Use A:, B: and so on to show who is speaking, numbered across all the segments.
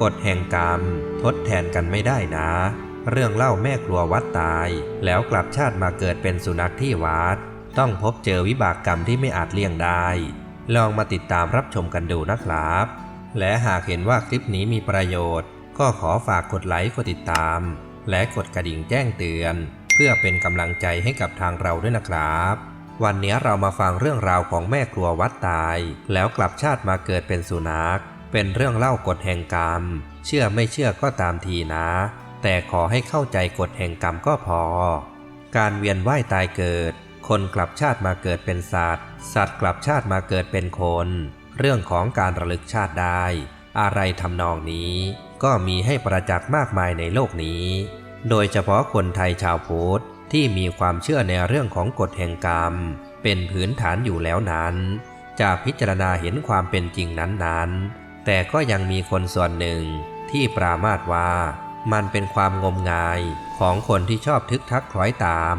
A: กฎแห่งกรรม ทดแทนกันไม่ได้นะ เรื่องเล่าแม่ครัววัดตาย แล้วกลับชาติมาเกิดเป็นสุนัขที่วัด ต้องพบเจอวิบากกรรมที่ไม่อาจเลี่ยงได้ ลองมาติดตามรับชมกันดูนะครับ และหากเห็นว่าคลิปนี้มีประโยชน์ ก็ขอฝากกดไลค์กดติดตาม และกดกระดิ่งแจ้งเตือน เพื่อเป็นกำลังใจให้กับทางเราด้วยนะครับวันนี้เรามาฟังเรื่องราวของแม่ครัววัดตาย แล้วกลับชาติมาเกิดเป็นสุนัข เป็นเรื่องเล่ากฎแห่งกรรม เชื่อไม่เชื่อก็ตามทีนะ แต่ขอให้เข้าใจกฎแห่งกรรมก็พอ การเวียนว่ายตายเกิด คนกลับชาติมาเกิดเป็นสัตว์ สัตว์กลับชาติมาเกิดเป็นคน เรื่องของการระลึกชาติได้ อะไรทำนองนี้ ก็มีให้ประจักษ์มากมายในโลกนี้ โดยเฉพาะคนไทยชาวพุทธที่มีความเชื่อในเรื่องของกฎแห่งกรรม เป็นพื้นฐานอยู่แล้วนั้น จะพิจารณาเห็นความเป็นจริงนั้นๆ แต่ก็ยังมีคนส่วนหนึ่งที่ปรามาสว่า มันเป็นความงมงายของคนที่ชอบทึกทักคล้อยตาม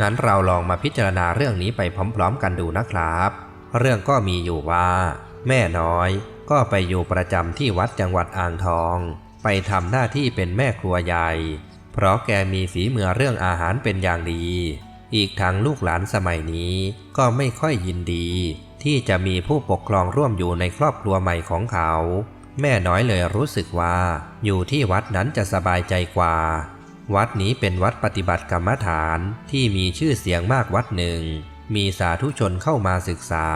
A: งั้นเราลองมาพิจารณาเรื่องนี้ไปพร้อมๆกันดูนะครับ เรื่องก็มีอยู่ว่า แม่น้อยก็ไปอยู่ประจำที่วัดจังหวัดอ่างทอง ไปทำหน้าที่เป็นแม่ครัวใหญ่ เพราะแกมีฝีมือเรื่องอาหารเป็นอย่างดี อีกทั้งลูกหลานสมัยนี้ก็ไม่ค่อยยินดี ที่จะมีผู้ปกครองร่วมอยู่ในครอบครัวใหม่ของเขา แม่น้อยเลยรู้สึกว่า อยู่ที่วัดนั้นจะสบายใจกว่า วัดนี้เป็นวัดปฏิบัติกรรมฐานที่มีชื่อเสียงมากวัดหนึ่ง มีสาธุชนเข้ามาศึกษา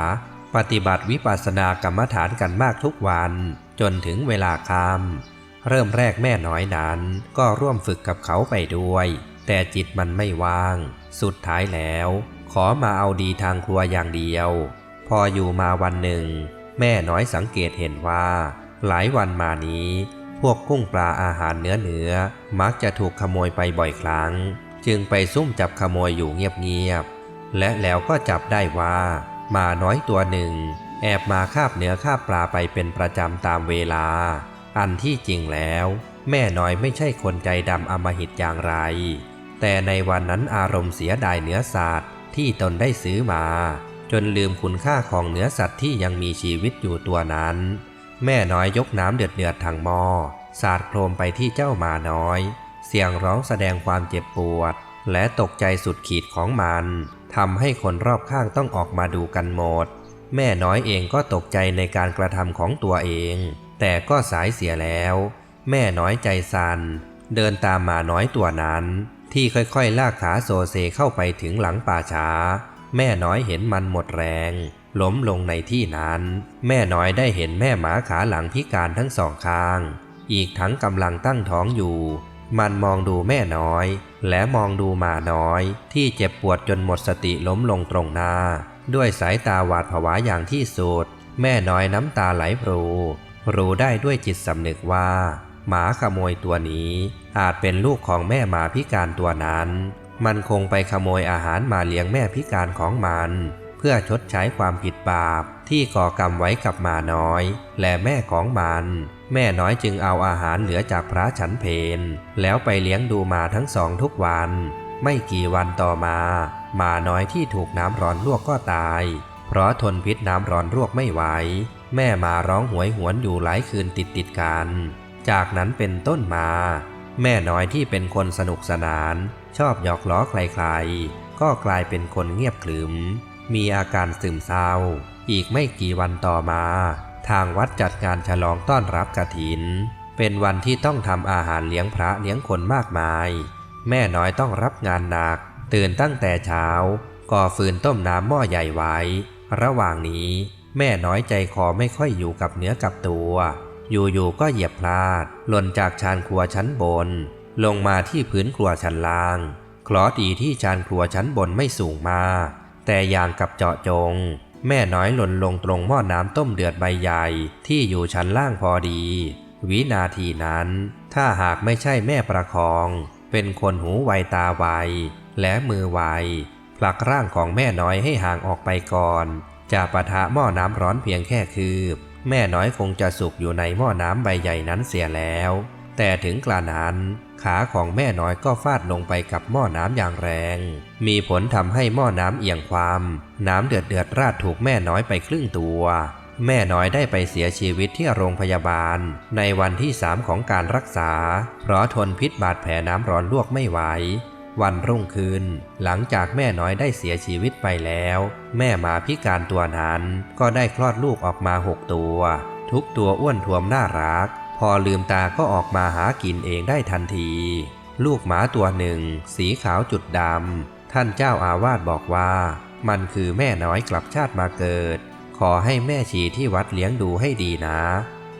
A: ปฏิบัติวิปัสสนากรรมฐานกันมากทุกวัน จนถึงเวลาค่ำเริ่มแรกแม่น้อยนั้น ก็ร่วมฝึกกับเขาไปด้วย แต่จิตมันไม่ว่าง สุดท้ายแล้ว ขอมาเอาดีทางครัวอย่างเดียว พออยู่มาวันหนึ่ง แม่น้อยสังเกตเห็นว่า หลายวันมานี้ พวกกุ้งปลาอาหารเนื้อเนื้อมักจะถูกขโมยไปบ่อยครั้ง จึงไปซุ่มจับขโมยอยู่เงียบๆและแล้วก็จับได้ว่ามาน้อยตัวหนึ่ง แอบมาคาบเนื้อคาบปลาไปเป็นประจำตามเวลา อันที่จริงแล้ว แม่น้อยไม่ใช่คนใจดำอมหิตอย่างไร แต่ในวันนั้นอารมณ์เสียดายเนื้อสัตว์ที่ตนได้ซื้อมา จนลืมคุณค่าของเนื้อสัตว์ที่ยังมีชีวิตอยู่ตัวนั้น แม่น้อยยกน้ำเดือดเดือดทางหม้อสาดโครมไปที่เจ้าหมาน้อย เสียงร้องแสดงความเจ็บปวด และตกใจสุดขีดของมันทำให้คนรอบข้างต้องออกมาดูกันหมด แม่น้อยเองก็ตกใจในการกระทำของตัวเอง แต่ก็สายเสียแล้ว แม่น้อยใจสัน่นเดินตามหมาน้อยตัวนั้น ที่ค่อยๆ ลากขาโซเซเข้าไปถึงหลังป่าช้า แม่น้อยเห็นมันหมดแรง ล้มลงในที่นั้น แม่น้อยได้เห็นแม่หมาขาหลังพิการทั้งสองข้าง อีกทั้งกำลังตั้งท้องอยู่ มันมองดูแม่น้อย และมองดูหมาน้อย ที่เจ็บปวดจนหมดสติล้มลงตรงหน้า ด้วยสายตาหวาดผวาอย่างที่สุด แม่น้อยน้ำตาไหลพรูรู้ได้ด้วยจิตสำนึกว่า หมาขโมยตัวนี้ อาจเป็นลูกของแม่หมาพิการตัวนั้น มันคงไปขโมยอาหารมาเลี้ยงแม่พิการของมัน เพื่อชดใช้ความผิดบาปที่ก่อกรรมไว้กับมาน้อย และแม่ของมัน แม่น้อยจึงเอาอาหารเหลือจากพระฉันเพนแล้วไปเลี้ยงดูมาทั้งสองทุกวัน ไม่กี่วันต่อมามาน้อยที่ถูกน้ำร้อนลวกก็ตาย เพราะทนพิษน้ำร้อนลวกไม่ไหว แม่มาร้องหวยหวนอยู่หลายคืนติดติดกัน จากนั้นเป็นต้นมา แม่น้อยที่เป็นคนสนุกสนาน ชอบหยอกล้อใครๆ ก็กลายเป็นคนเงียบขรึม มีอาการซึมเศร้า อีกไม่กี่วันต่อมา ทางวัดจัดงานฉลองต้อนรับกระถิน เป็นวันที่ต้องทำอาหารเลี้ยงพระเลี้ยงคนมากมาย แม่น้อยต้องรับงานหนัก ตื่นตั้งแต่เช้า ก่อฟืนต้มน้ำหม้อใหญ่ไว้ ระหว่างนี้ แม่น้อยใจคอไม่ค่อยอยู่กับเนื้อกับตัว อยู่ๆก็เหยียบพลาด หล่นจากชานครัวชั้นบน ลงมาที่พื้นครัวชั้นล่างเคราะดีที่ชานครัวชั้นบนไม่สูงมาก แต่อย่างกับเจาะจง แม่น้อยหล่นลงตรงหม้อน้ำต้มเดือดใบใหญ่ที่อยู่ชั้นล่างพอดี วินาทีนั้น ถ้าหากไม่ใช่แม่ประคอง เป็นคนหูไวตาไวและมือไวผลักร่างของแม่น้อยให้ห่างออกไปก่อน จะปะทะหม้อน้ำร้อนเพียงแค่คืบ แม่น้อยคงจะสุกอยู่ในหม้อน้ำใบใหญ่นั้นเสียแล้ว แต่ถึงกระนั้น ขาของแม่น้อยก็ฟาดลงไปกับหม้อน้ำอย่างแรง มีผลทำให้หม้อน้ำเอียงความ น้ำเดือดเดือดราดถูกแม่น้อยไปครึ่งตัว แม่น้อยได้ไปเสียชีวิตที่โรงพยาบาล ในวันที่สามของการรักษา เพราะทนพิษบาดแผลน้ำร้อนลวกไม่ไหว วันรุ่งคืน หลังจากแม่น้อยได้เสียชีวิตไปแล้ว แม่หมาพิการตัวนั้นก็ได้คลอดลูกออกมาหกตัว ทุกตัวอ้วนท้วมน่ารัก พอลืมตาก็ออกมาหากินเองได้ทันที ลูกหมาตัวหนึ่ง สีขาวจุดดำท่านเจ้าอาวาสบอกว่า มันคือแม่น้อยกลับชาติมาเกิด ขอให้แม่ชีที่วัดเลี้ยงดูให้ดีนะ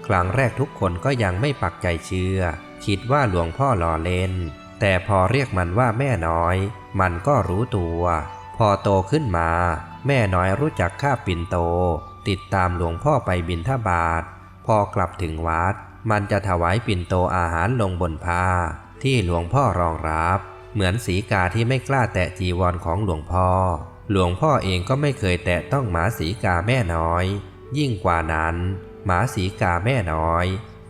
A: ครั้งแรกทุกคนก็ยังไม่ปักใจเชื่อ คิดว่าหลวงพ่อหล้อเล่น แต่พอเรียกมันว่าแม่น้อย มันก็รู้ตัว พอโตขึ้นมา แม่น้อยรู้จักค่าปิ่นโต ติดตามหลวงพ่อไปบิณฑบาตพอกลับถึงวัด มันจะถวายปิ่นโตอาหารลงบนผ้า ที่หลวงพ่อรองรับ เหมือนสีกาที่ไม่กล้าแตะจีวรของหลวงพ่อ หลวงพ่อเองก็ไม่เคยแตะต้องหมาสีกาแม่น้อย ยิ่งกว่านั้น หมาสีกาแม่น้อย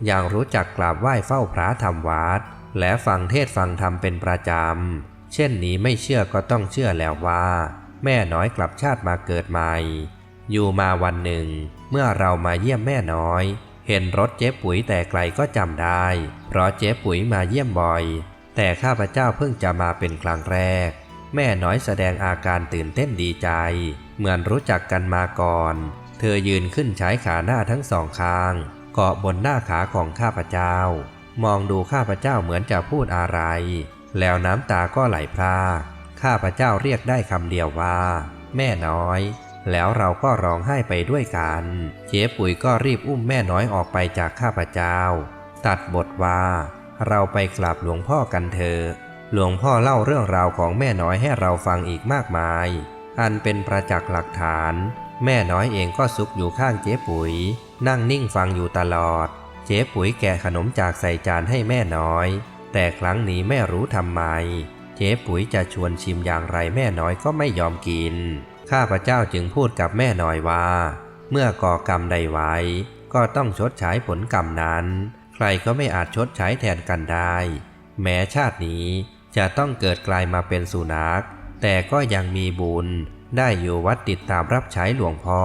A: ยังรู้จักกราบไหว้เฝ้าพระทำวัด และฟังเทศฟังธรรมเป็นประจำ เช่นนี้ไม่เชื่อก็ต้องเชื่อแล้วว่า แม่น้อยกลับชาติมาเกิดใหม่ อยู่มาวันหนึ่ง เมื่อเรามาเยี่ยมแม่น้อย เห็นรถเจ๊ปุ๋ยแต่ไกลก็จำได้ เพราะเจ๊ปุ๋ยมาเยี่ยมบ่อย แต่ข้าพเจ้าเพิ่งจะมาเป็นครั้งแรก แม่น้อยแสดงอาการตื่นเต้นดีใจ เหมือนรู้จักกันมาก่อน เธอยืนขึ้นใช้ขาหน้าทั้งสองข้าง เกาะบนหน้าขาของข้าพเจ้า มองดูข้าพเจ้าเหมือนจะพูดอะไร แล้วน้ำตาก็ไหลพรากข้าพเจ้าเรียกได้คำเดียวว่า แม่น้อย แล้วเราก็ร้องไห้ไปด้วยกัน เจ๊ปุ๋ยก็รีบอุ้มแม่น้อยออกไปจากข้าพเจ้า ตัดบทว่า เราไปกราบหลวงพ่อกันเถอะหลวงพ่อเล่าเรื่องราวของแม่น้อยให้เราฟังอีกมากมาย อันเป็นประจักษ์หลักฐาน แม่น้อยเองก็ซุกอยู่ข้างเจ๊ปุ๋ย นั่งนิ่งฟังอยู่ตลอด เจ๊ปุ๋ยแกะขนมจากใส่จานให้แม่น้อย แต่ครั้งนี้แม่รู้ทำไม เจ๊ปุ๋ยจะชวนชิมอย่างไรแม่น้อยก็ไม่ยอมกิน ข้าพเจ้าจึงพูดกับแม่น้อยว่า เมื่อก่อกรรมใดไว้ ก็ต้องชดใช้ผลกรรมนั้น ใครก็ไม่อาจชดใช้แทนกันได้ แม้ชาตินี้จะต้องเกิดกลายมาเป็นสุนัข แต่ก็ยังมีบุญ ได้อยู่วัดติดตามรับใช้หลวงพ่อ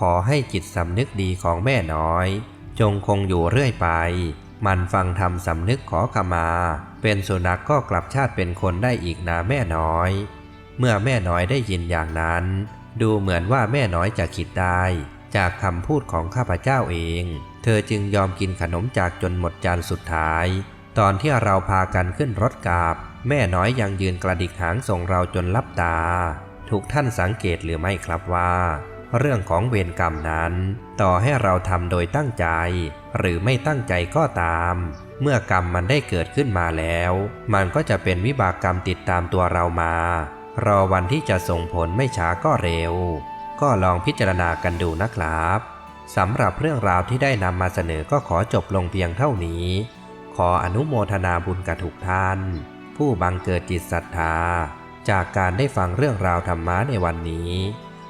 A: ขอให้จิตสำนึกดีของแม่น้อย จงคงอยู่เรื่อยไป มันฟังทำสำนึกขอขมา เป็นสุนัขก็กลับชาติเป็นคนได้อีกนะแม่น้อย เมื่อแม่น้อยได้ยินอย่างนั้น ดูเหมือนว่าแม่น้อยจะคิดได้ จากคำพูดของข้าพเจ้าเอง เธอจึงยอมกินขนมจากจนหมดจานสุดท้าย ตอนที่เราพากันขึ้นรถกาบ แม่น้อยยังยืนกระดิกหางส่งเราจนลับตา ทุกท่านสังเกตหรือไม่ครับว่า เรื่องของเวรกรรมนั้น ต่อให้เราทำโดยตั้งใจ หรือไม่ตั้งใจก็ตาม เมื่อกรรมมันได้เกิดขึ้นมาแล้ว มันก็จะเป็นวิบากกรรมติดตามตัวเรามา รอวันที่จะส่งผลไม่ช้าก็เร็ว ก็ลองพิจารณากันดูนะครับสำหรับเรื่องราวที่ได้นำมาเสนอก็ขอจบลงเพียงเท่านี้ ขออนุโมทนาบุญกับทุกท่าน ผู้บังเกิดจิตศรัทธา จากการได้ฟังเรื่องราวธรรมะในวันนี้